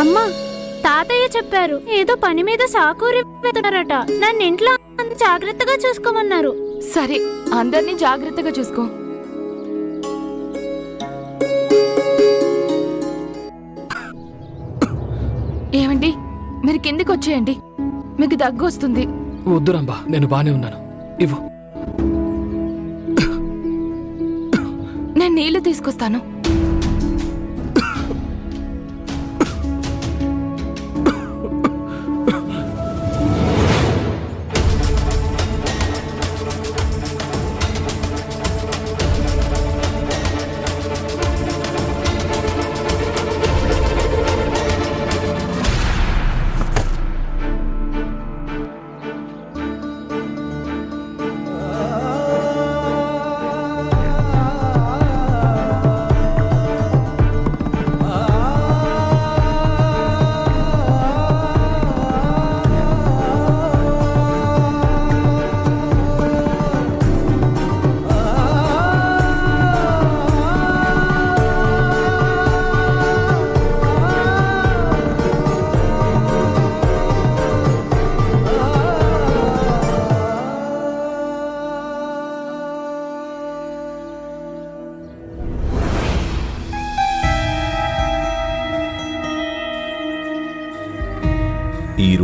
అమ్మా తాతయ్య చెప్పారు ఏదో పని మీద సాకూరి వెళ్తున్నారట నన్ను ఇంట్లో జాగ్రత్తగా చూసుకోమన్నారు. సరే అందరినీ జాగ్రత్తగా చూసుకో. ఏమండి మీరు కిందికి వచ్చేయండి. మీకు దగ్గు వస్తుంది. వద్దు రంబా నేను బానే ఉన్నాను. ఇవ్వు. నేను నీళ్ళు తీసుకొస్తాను.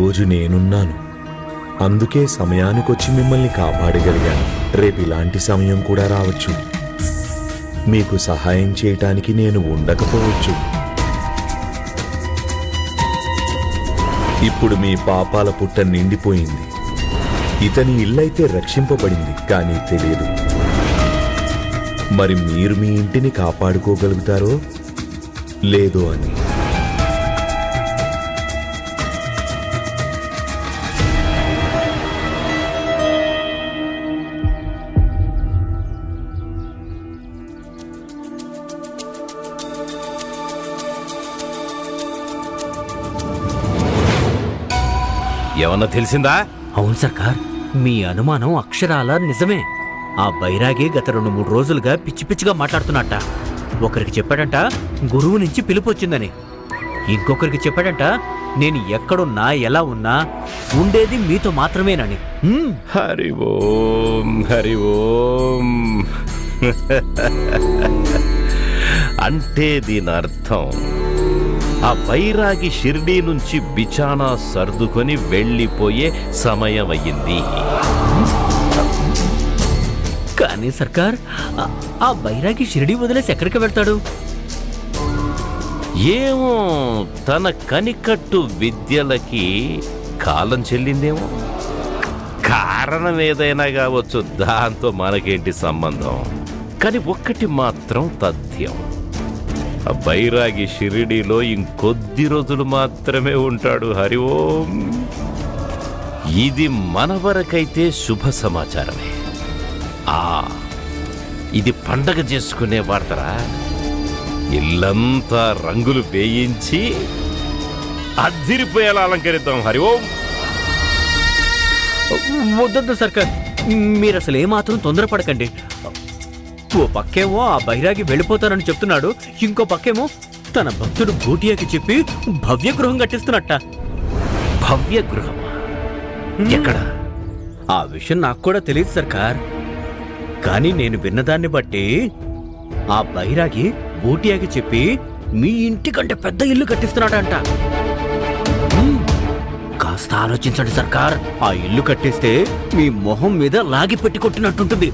ఈరోజు నేనున్నాను. అందుకే సమయానికొచ్చి మిమ్మల్ని కాపాడగలిగాను. రేపు ఇలాంటి సమయం కూడా రావచ్చు. మీకు సహాయం చేయటానికి నేను ఉండకపోవచ్చు. ఇప్పుడు మీ పాపాల పుట్ట నిండిపోయింది. ఇతని ఇల్లైతే రక్షింపబడింది కానీ తెలియదు. మరి మీరు మీ ఇంటిని కాపాడుకోగలుగుతారో లేదో అని. ఏమన్నా తెలిసిందా? అవును సర్కార్. మీ అనుమానం అక్షరాల నిజమే. ఆ బైరాగి గత రెండు మూడు రోజులుగా పిచ్చి పిచ్చిగా మాట్లాడుతున్నట్ట. ఒకరికి చెప్పాడంట గురువు నుంచి పిలుపు వచ్చిందని. ఇంకొకరికి చెప్పాడంట నేను ఎక్కడున్నా ఎలా ఉన్నా ఉండేది మీతో మాత్రమేనని. హ్మ్, హరి ఓం హరి ఓం. అంటే దీని అర్థం ఆ బైరాగి షిర్డీ నుంచి బిచానా సర్దుకొని వెళ్ళిపోయే సమయం అయ్యింది కానీ సర్కార్ ఆ- ఆ బైరాగి షిరిడి వదిలేసి ఎక్కడికి వెళ్తాడు? ఏమో తన కనికట్టు విద్యలకి కాలం చెల్లిందేమో? కారణం ఏదైనా కావచ్చు దాంతో మనకేంటి సంబంధం? కానీ ఒక్కటి మాత్రం తథ్యం. ఆ బైరాగి షిరిడీలో ఇంకొద్ది రోజులు మాత్రమే ఉంటాడు. హరి ఓం. ఇది మన వరకైతే శుభ సమాచారమే. ఆ ఇది పండగ చేసుకునే వార్తరా? ఇల్లంతా రంగులు వేయించి అద్దిరిపోయేలా అలంకరిద్దాం హరి ఓం. వద్దొద్దు సర్కార్. మీరు అసలు ఏమాత్రం తొందరపడకండి. ఓ పక్కేమో ఆ బైరాగి వెళ్ళిపోతారని చెప్తున్నాడు. ఇంకో పక్కేమో తన భక్తుడు భూటియాకి చెప్పి భవ్య గృహం కట్టిస్తున్నట్ట. భవ్య గృహం ఎక్కడ? ఆ విషయం నాకు కూడా తెలియదు సర్కార్. కానీ నేను విన్నదాన్ని బట్టి ఆ బైరాగి బూటియాకి చెప్పి మీ ఇంటి కంటే పెద్ద ఇల్లు కట్టిస్తున్నాడంట. కాస్త ఆలోచించండి సర్కార్. ఆ ఇల్లు కట్టిస్తే మీ మొహం మీద లాగి పెట్టి కొట్టినట్టుంటుంది.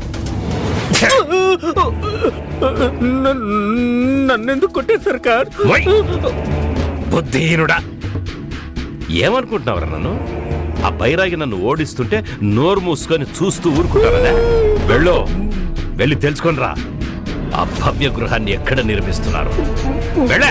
నన్నెందుకు కొట్టారు సర్కార్ ఓయ్! బుద్ధిహీనుడా ఏమనుకుంటున్నావురా నన్ను ఆ బైరాగి నన్ను ఓడిస్తుంటే నోరు మూసుకొని చూస్తూ ఊరుకుంటాననే వెళ్ళు వెళ్ళి తెలుసుకొని రా ఆ భవ్య గృహాన్ని ఎక్కడ నిర్మిస్తున్నారు వెళ్ళే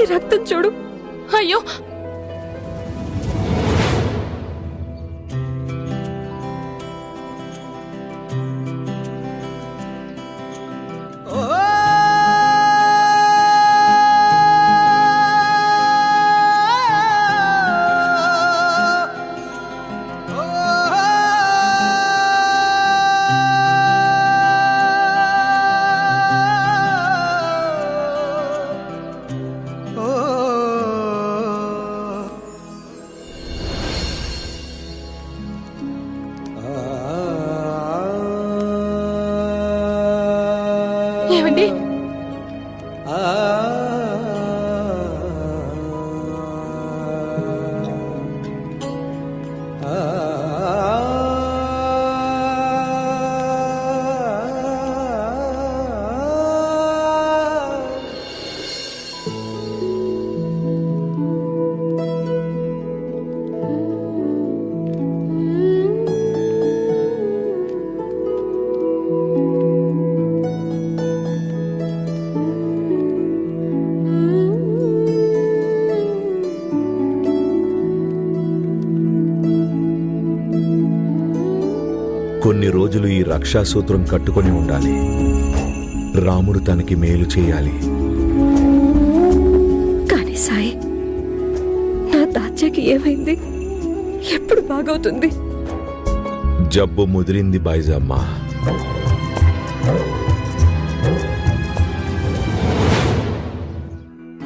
ఈ రక్తం చూడు. అయ్యో రోజులు ఈ రక్షాసూత్రం కట్టుకొని ఉండాలి. రాముడు తనకి మేలు చేయాలి. కానీ సాయి నా తాత్యకి ఏమైంది? ఎప్పుడు బాగవుతుంది? జబ్బు ముదిరింది బైజమ్మ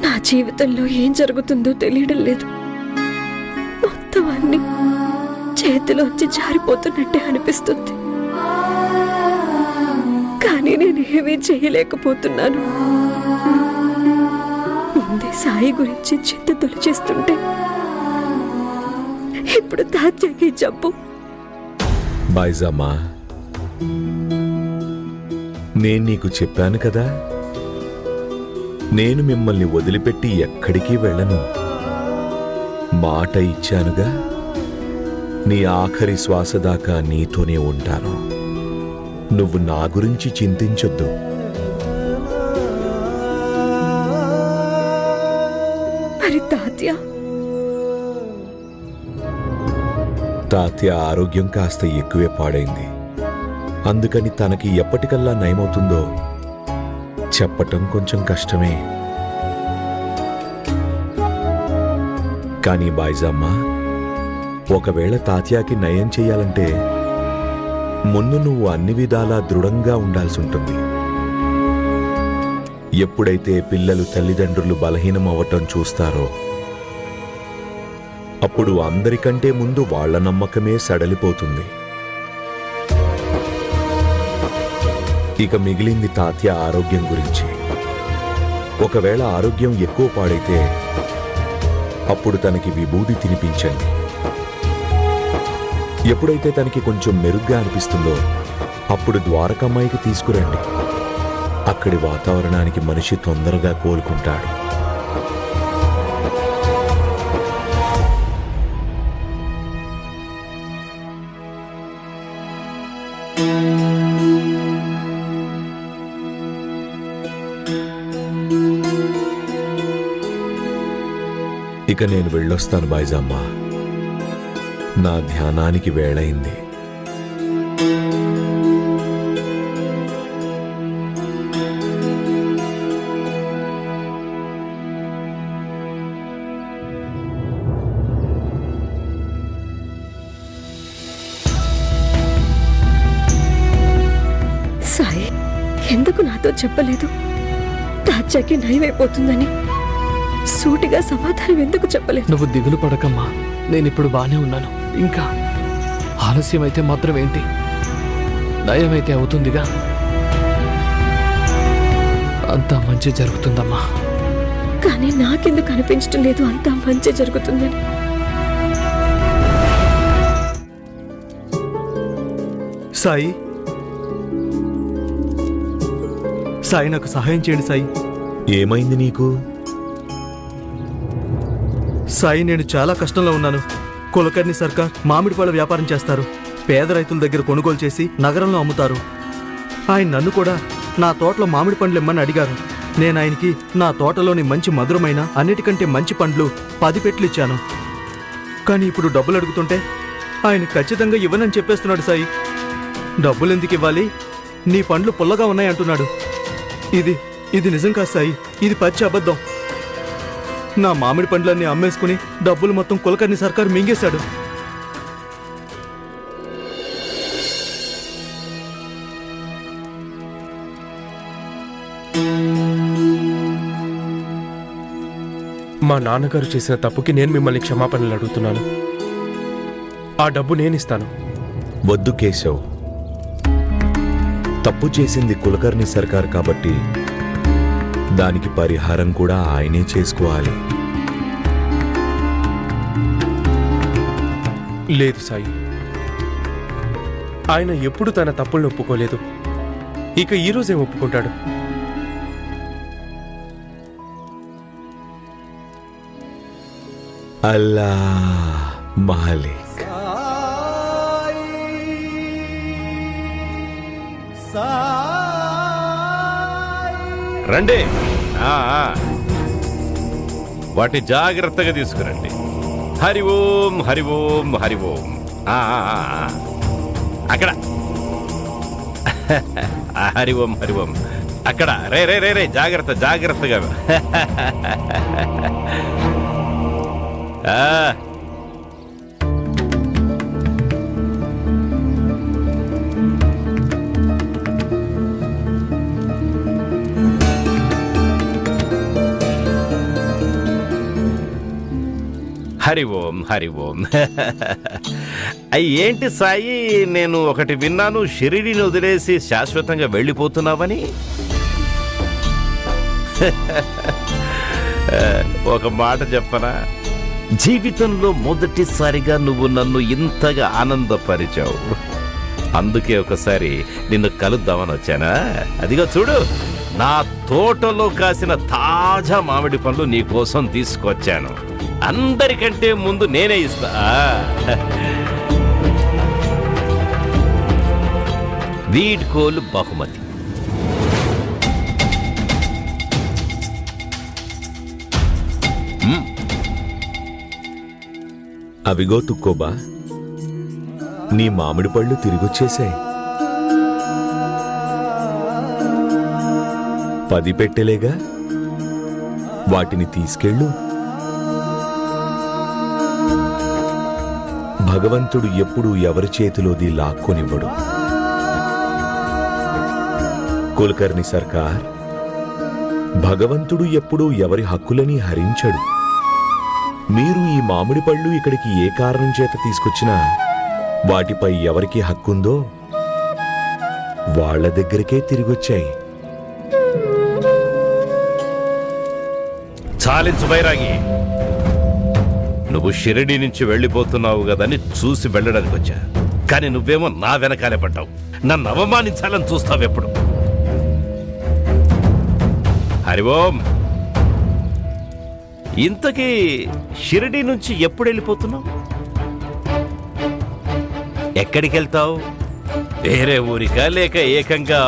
నా జీవితంలో ఏం జరుగుతుందో తెలియడం లేదు. మొత్తం అన్ని చేతిలోంచి జారిపోతున్నట్టే అనిపిస్తుంది. కానీ నేను ఏమీ చేయలేకపోతున్నాను. ముందే సాయి గురించి చింత తొలిచేస్తుంటే ఇప్పుడు తాత్యాకి జబ్బు. బాయ్జమ్మా నేను నీకు చెప్పాను కదా నేను మిమ్మల్ని వదిలిపెట్టి ఎక్కడికి వెళ్ళను. మాట ఇచ్చానుగా నీ ఆఖరి శ్వాస దాకా నీతోనే ఉంటాను. నువ్వు నా గురించి చింతించొద్దు. మరి తాత్య. తాత్య ఆరోగ్యం కాస్త ఎక్కువే పాడైంది. అందుకని తనకి ఎప్పటికల్లా నయమవుతుందో చెప్పటం కొంచెం కష్టమే. కానీ బాయిజమ్మ ఒకవేళ తాత్యాకి నయం చేయాలంటే ముందు నువ్వు అన్ని విధాలా దృఢంగా ఉండాల్సి ఉంటుంది ఎప్పుడైతే పిల్లలు తల్లిదండ్రులు బలహీనం అవ్వటం చూస్తారో అప్పుడు అందరికంటే ముందు వాళ్ళ నమ్మకమే సడలిపోతుంది. ఇక మిగిలింది తాత్య ఆరోగ్యం గురించి. ఒకవేళ ఆరోగ్యం ఎక్కువ పాడైతే అప్పుడు తనకి విభూది తినిపించండి. ఎప్పుడైతే తనకి కొంచెం మెరుగ్గా అనిపిస్తుందో అప్పుడు ద్వారకమ్మాయికి తీసుకురండి. అక్కడి వాతావరణానికి మనిషి తొందరగా కోలుకుంటాడు. ఇక నేను వెళ్ళొస్తాను బాయిజమ్మా. నా ధ్యానానికి వేళయింది సాయి ఎందుకు నాతో చెప్పలేదు? తాజాకి నయమైపోతుందని. సూటిగా సమాధానం ఎందుకు చెప్పలేదు? నువ్వు దిగులు పడకమ్మా. నేనిప్పుడు బానే ఉన్నాను. ఇంకా ఆలస్యం అయితే మాత్రం ఏంటి? నయమైతే అవుతుందిగా? అంతా మంచి జరుగుతుందమ్మా. కానీ నాకెందుకు అనిపించటం లేదు? అంతా మంచి జరుగుతుందని. సాయి. సాయి నాకు సహాయం చేయండి సాయి. ఏమైంది నీకు? సాయి నేను చాలా కష్టంలో ఉన్నాను. కులకర్ణి సర్కార్ మామిడి పళ్ళ వ్యాపారం చేస్తారు. పేద రైతుల దగ్గర కొనుగోలు చేసి నగరంలో అమ్ముతారు. ఆయన నన్ను కూడా నా తోటలో మామిడి పండ్లు ఇమ్మని అడిగారు. నేను ఆయనకి నా తోటలోని మంచి మధురమైన అన్నిటికంటే మంచి పండ్లు పది పెట్లు ఇచ్చాను. కానీ ఇప్పుడు డబ్బులు అడుగుతుంటే ఆయన ఖచ్చితంగా ఇవ్వనని చెప్పేస్తున్నాడు సాయి. డబ్బులు ఎందుకు ఇవ్వాలి? నీ పండ్లు పుల్లగా ఉన్నాయంటున్నాడు ఇది ఇది నిజం కాదు సాయి. ఇది పచ్చి అబద్ధం. నా మామిడి పండ్లన్నీ అమ్మేసుకుని డబ్బులు మొత్తం కులకర్ణి సర్కారు మింగేశాడు. మా నాన్నగారు చేసిన తప్పుకి నేను మిమ్మల్ని క్షమాపణలు అడుగుతున్నాను. ఆ డబ్బు నేను ఇస్తాను వద్దు కేశవ్. తప్పు చేసింది కులకర్ణి సర్కార్ కాబట్టి దానికి పరిహారం కూడా ఆయనే చేసుకోవాలి. లేదు సాయి. ఆయన ఎప్పుడు తన తప్పులను ఒప్పుకోలేదు. ఇక ఈ రోజే ఒప్పుకుంటాడు. అల్లా మాలిక్. రండి. వాటి జాగ్రత్తగా తీసుకురండి. హరి ఓం హరి ఓం హరి ఓం. అక్కడ. హరి ఓం హరి ఓం. అక్కడ. రే రే రే రే జాగ్రత్త జాగ్రత్తగా. హరి ఓం హరి ఓం. అయ్యి ఏంటి సాయి నేను ఒకటి విన్నాను షిరిడిని వదిలేసి శాశ్వతంగా వెళ్ళిపోతున్నావని? ఒక మాట చెప్పనా? జీవితంలో మొదటిసారిగా నువ్వు నన్ను ఇంతగా ఆనందపరిచావు. అందుకే ఒకసారి నిన్ను కలుద్దామని వచ్చానా? అదిగో చూడు నా తోటలో కాసిన తాజా మామిడి పండ్లు నీకోసం తీసుకొచ్చాను. అందరికంటే ముందు నేనే ఇస్తా. వీడ్కోలు బహుమతి. అవిగో తుక్కోబా నీ మామిడి పళ్ళు తిరిగొచ్చేశాయి. పది పెట్టెలేగా వాటిని తీసుకెళ్ళు. భగవంతుడు ఎప్పుడూ ఎవరి చేతిలోది లాక్కొనివ్వడు. కులకర్ణి సర్కార్ భగవంతుడు ఎప్పుడూ ఎవరి హక్కులని హరించడు. మీరు ఈ మామిడి పళ్ళు ఇక్కడికి ఏ కారణం చేత తీసుకొచ్చినా వాటిపై ఎవరికి హక్కుందో వాళ్ళ దగ్గరికే తిరిగొచ్చాయి. చాలించు బైరాగి. నువ్వు షిరిడి నుంచి వెళ్ళిపోతున్నావు కదని చూసి వెళ్ళడానికి వచ్చా. కానీ నువ్వేమో నా వెనకాలే పడ్డావు. నన్ను అవమానించాలని చూస్తావెప్పుడు హరి ఓం. ఇంతకీ షిరిడి నుంచి ఎప్పుడు వెళ్ళిపోతున్నావు? ఎక్కడికి వెళ్తావు? వేరే ఊరికా లేక ఏకంగా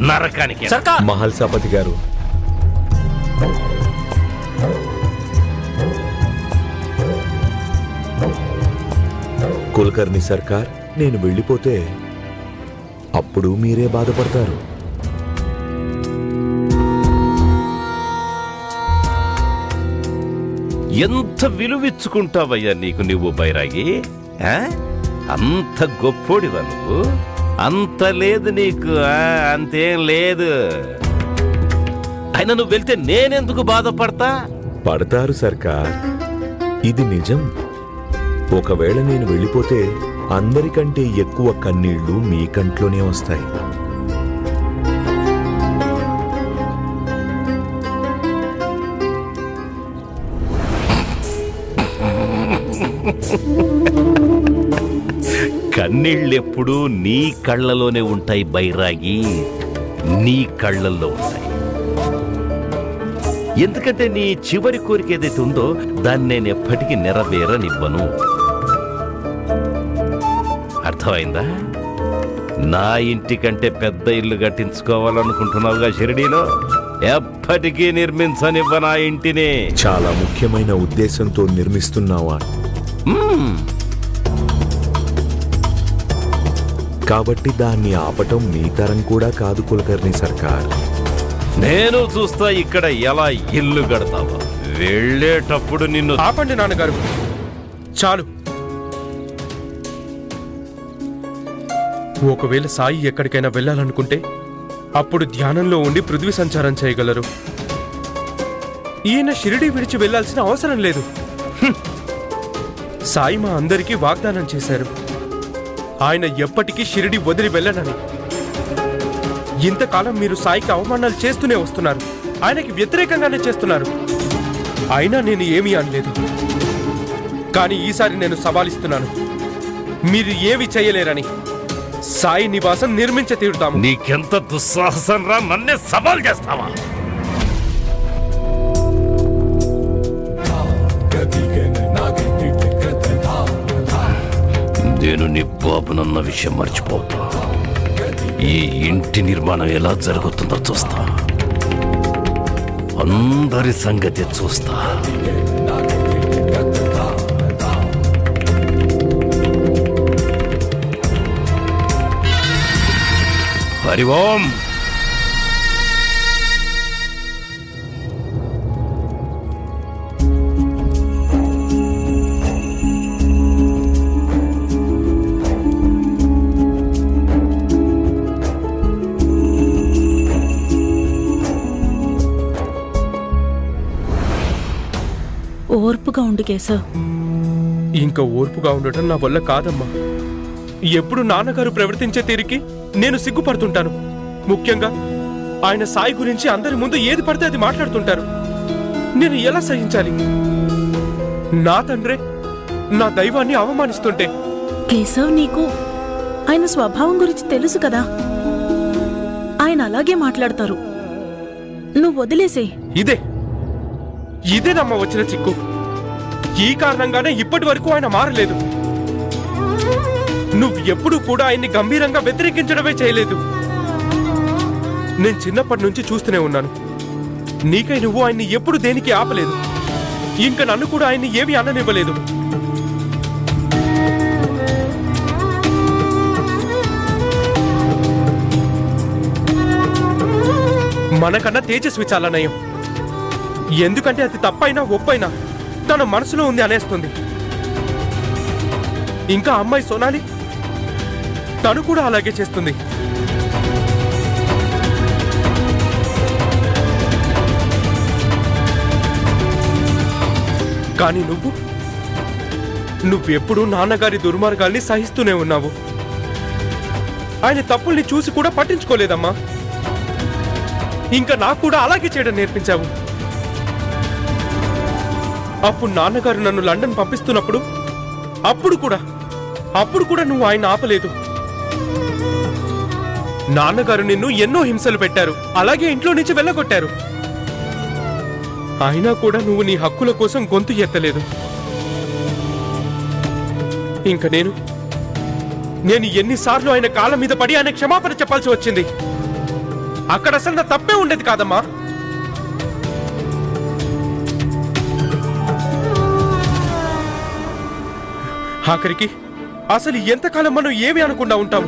నరకానికి మహల్ సపతి గారు. కులకర్ణి సర్కార్ నేను వెళ్ళిపోతే అప్పుడు మీరే బాధపడతారు. ఎంత విలువిచ్చుకుంటావయ్యా నీకు నువ్వు బైరాగి? అంత గొప్పోడివా నువ్వు? అంత లేదు నీకు? అంతేం లేదు. అయినా నువ్వు వెళ్తే నేనెందుకు బాధపడతా? పడతారు సర్కార్. ఇది నిజం. ఒకవేళ నేను వెళ్ళిపోతే అందరికంటే ఎక్కువ కన్నీళ్ళు మీ కంట్లోనే వస్తాయి. కన్నీళ్ళెప్పుడూ నీ కళ్ళలోనే ఉంటాయి బైరాగి. నీ కళ్ళల్లో ఉంటాయి. ఎందుకంటే నీ చివరి కోరిక ఏదైతే ఉందో దాన్ని నేను ఎప్పటికీ నెరవేరనివ్వను. అర్థమైందా? నా ఇంటికంటే పెద్ద ఇల్లు కట్టించుకోవాలనుకుంటున్నావుగా షిరిడీలో? ఎప్పటికీ నిర్మించనివ్వ నా ఇంటిని. చాలా ముఖ్యమైన ఉద్దేశంతో నిర్మిస్తున్నావా. కాబట్టి దాన్ని ఆపటం మీ తరం కూడా కాదు కులకర్ణి సర్కార్. నేను చూస్తా ఇక్కడ ఎలా ఇల్లు కడతావా. వెళ్ళేటప్పుడు నిన్ను ఆపండి నాన్నగారు. చాలు. ఒకవేళ సాయి ఎక్కడికైనా వెళ్ళాలనుకుంటే అప్పుడు ధ్యానంలో ఉండి పృథ్వీ సంచారం చేయగలరు. ఈయన షిరిడి విడిచి వెళ్ళాల్సిన అవసరం లేదు. సాయి మా అందరికీ వాగ్దానం చేశారు. ఆయన ఎప్పటికీ షిరిడి వదిలి వెళ్ళనని. ఇంతకాలం మీరు సాయికి అవమానాలు చేస్తూనే వస్తున్నారు. ఆయనకి వ్యతిరేకంగానే చేస్తున్నారు. అయినా నేను ఏమీ అనలేదు. కానీ ఈసారి నేను సవాలిస్తున్నాను. మీరు ఏమి చేయలేరని. సాయి నివాసం నిర్మించ తీరుతాము. నీకెంత దుస్సాహసం రా నన్నే సవాల్ చేస్తావా? నేను నీ బాబునన్న విషయం మర్చిపోతా ఈ ఇంటి నిర్మాణం ఎలా జరుగుతుందో చూస్తా. అందరి సంగతి చూస్తా. హరి ఓం ఓర్పుగా ఉండు కేశవ్. ఇంకా ఓర్పుగా ఉండటం నా వల్ల కాదమ్మా. ఎప్పుడు నాన్నగారు ప్రవర్తించే తీరికి నేను సిగ్గుపడుతుంటాను. ముఖ్యంగా ఆయన సాయి గురించి అందరి ముందు ఏది పడితే అది మాట్లాడుతుంటారు. నేను ఎలా సహించాలి? నా తండ్రే నా దైవాన్ని అవమానిస్తుంటే. కేశవ్ నీకు ఆయన స్వభావం గురించి తెలుసు కదా? ఆయన అలాగే మాట్లాడతారు. నువ్వు వదిలేసేయ్ ఇదే. ఇదేనమ్మ వచ్చిన చిక్కు. ఈ కారణంగానే ఇప్పటి వరకు ఆయన మారలేదు. నువ్వు ఎప్పుడూ కూడా ఆయన్ని గంభీరంగా వ్యతిరేకించడమే చేయలేదు. నేను చిన్నప్పటి నుంచి చూస్తూనే ఉన్నాను. నీకై నువ్వు ఆయన్ని ఎప్పుడు దేనికి ఆపలేదు. ఇంకా నన్ను కూడా ఆయన్ని ఏమీ అననివ్వలేదు. మనకన్నా తేజస్వి చాలా నయం. ఎందుకంటే అది తప్పైనా ఒప్పైనా తన మనసులో ఉంది అనేస్తుంది. ఇంకా అమ్మాయి సోనాలి? తను కూడా అలాగే చేస్తుంది. కానీ నువ్వు? నువ్వెప్పుడు నాన్నగారి దుర్మార్గాల్ని సహిస్తూనే ఉన్నావు. ఆయన తప్పుల్ని చూసి కూడా పట్టించుకోలేదమ్మా. ఇంకా నాకు కూడా అలాగే చేయడం నేర్పించావు. అప్పుడు నాన్నగారు నన్ను లండన్ పంపిస్తున్నప్పుడు అప్పుడు కూడా అప్పుడు కూడా నువ్వు ఆయన ఆపలేదు. నాన్నగారు నిన్ను ఎన్నో హింసలు పెట్టారు. అలాగే ఇంట్లో నుంచి వెళ్ళగొట్టారు. అయినా కూడా నువ్వు నీ హక్కుల కోసం గొంతు ఎత్తలేదు. ఇంక నేను నేను ఎన్నిసార్లు ఆయన కాళ్ళ మీద పడి ఆయన క్షమాపణ చెప్పాల్సి వచ్చింది. అక్కడ అసలు నా తప్పే ఉండేది కాదమ్మా. ఆఖరికి అసలు ఎంతకాలం మనం ఏమి అనుకుండా ఉంటాము?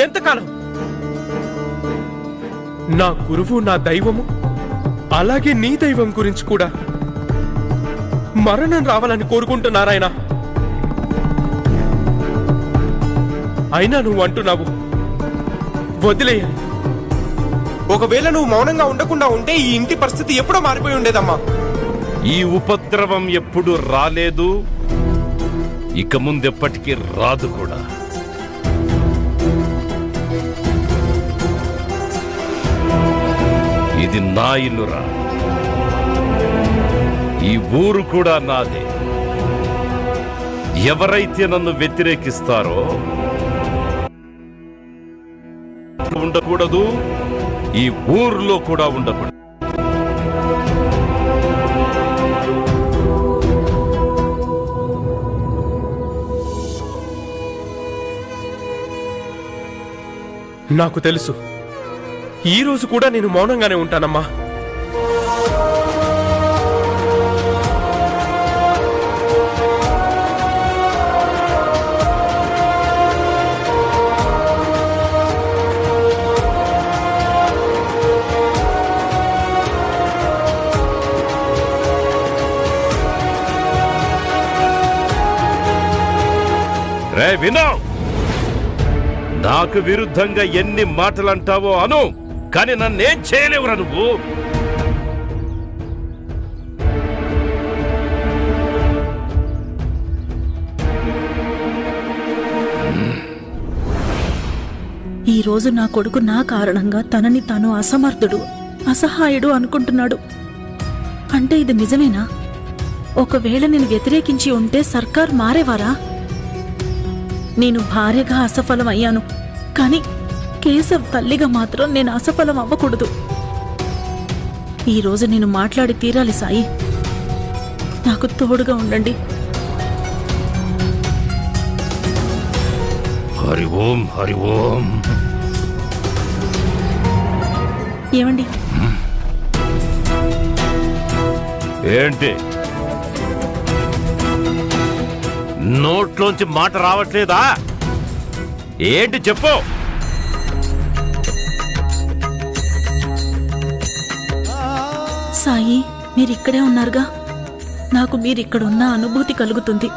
ఎంతకాలం? నా గురువు నా దైవము అలాగే నీ దైవం గురించి కూడా. మరణం రావాలని కోరుకుంటున్నారాయన. అయినా నువ్వు అంటున్నావు వదిలేయని ఒకవేళ నువ్వు మౌనంగా ఉండకుండా ఉంటే ఈ ఇంటి పరిస్థితి ఎప్పుడో మారిపోయి ఉండేదమ్మా. ఈ ఉపద్రవం ఎప్పుడు రాలేదు ఇక ముందెప్పటికీ రాదు కూడా. ఇది నా ఇల్లురా ఈ ఊరు కూడా నాదే. ఎవరైతే నన్ను వ్యతిరేకిస్తారో ఉండకూడదు ఈ ఊర్లో కూడా ఉండకూడదు. నాకు తెలుసు. ఈ రోజు కూడా నేను మౌనంగానే ఉంటానమ్మా. రే వినో నాకు విరుద్ధంగా ఎన్ని మాటలు అంటావో అను. కానీ నన్నేం చేయలేవురా నువ్వు. ఈ రోజు నా కొడుకు నా కారణంగా తనని తాను అసమర్థుడు అసహాయుడు అనుకుంటున్నాడు. అంటే ఇది నిజమేనా? ఒకవేళ నేను వ్యతిరేకించి ఉంటే సర్కార్ మారేవారా? నేను భార్యగా అసఫలం అయ్యాను కానీ కేశవ్ తల్లిగా మాత్రం నేను అసఫలం అవ్వకూడదు. ఈ రోజు నేను మాట్లాడి తీరాలి సాయి. నాకు తోడుగా ఉండండి. హరి ఓం హరి ఓం. ఏమండి? ఏంటి? నోట్లోంచి మాట రావట్లేదా? ఏంటి చెప్పు. సాయి మీరిక్కడే ఉన్నారుగా? నాకు మీరిక్కడున్న అనుభూతి కలుగుతుంది.